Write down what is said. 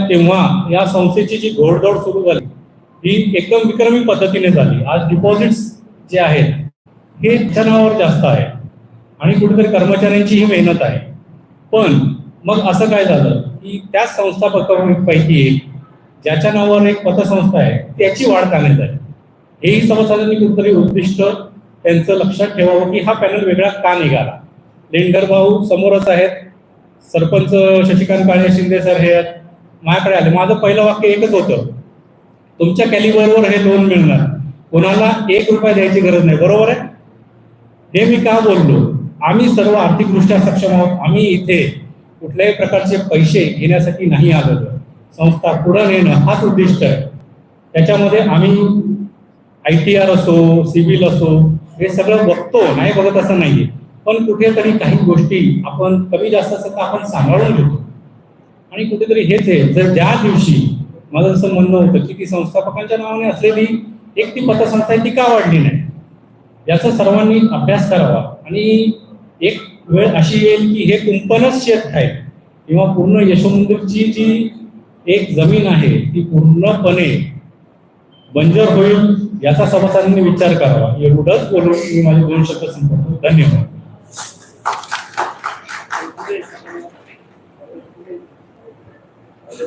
तेव्हा या संस्थेची जी घोडदौड सुरू झाली ही एकदम विक्रमी पद्धतीने झाली. आज डिपॉझिट्स जे आहेत हे त्याच्या नावावर जास्त आहे आणि कुठेतरी कर्मचाऱ्यांची ही मेहनत आहे. पण मग असं काय झालं की त्याच संस्थापकांपैकी एक ज्याच्या नावावर एक पतसंस्था आहे त्याची वाढ करण्यात आली. हेही सभासदांनी कुठेतरी उद्दिष्ट त्यांचं लक्षात ठेवावं की हा पॅनल वेगळा का निघाला? लेंडर भाऊ समोरच आहेत. सरपंच शशिकांत काळे शिंदे सर हे आहेत. माझ्याकडे आले. माझं पहिलं वाक्य एकच होतं. तुमच्या कॅलिबरवर हे लोन मिळणार. कोणाला एक रुपया द्यायची गरज नाही. बरोबर आहे? हे मी का बोललो? आम्ही सर्व आर्थिकदृष्ट्या सक्षम आहोत. आम्ही इथे कुठल्याही प्रकारचे पैसे घेण्यासाठी नाही आलेलो. संस्था पुढे नेणं हाच उद्दिष्ट आहे. त्याच्यामध्ये आम्ही आय टी आर असो सिव्हिल असो हे सगळं बघतो. नाही बघत असं नाहीये. पण कुठेतरी काही गोष्टी आपण कमी जास्त असतात तर आपण सांभाळून घेतो. आणि कुठेतरी हेच आहे. जर ज्या दिवशी माझं असं म्हणणं होतं की ती संस्थापकांच्या नावाने असलेली एक ती पतसंस्था आहे ती का वाढली नाही? याचा सर्वांनी अभ्यास करावा. आणि एक वेळ अशी येईल की हे कुंपणच शेत आहे. किंवा पूर्ण यशोमंदिरची जी एक जमीन आहे ती पूर्णपणे बंजर होईल याचा सभासदांनी विचार करावा. एवढंच बोलून मी माझे दोन शब्द संपवतो. धन्यवाद.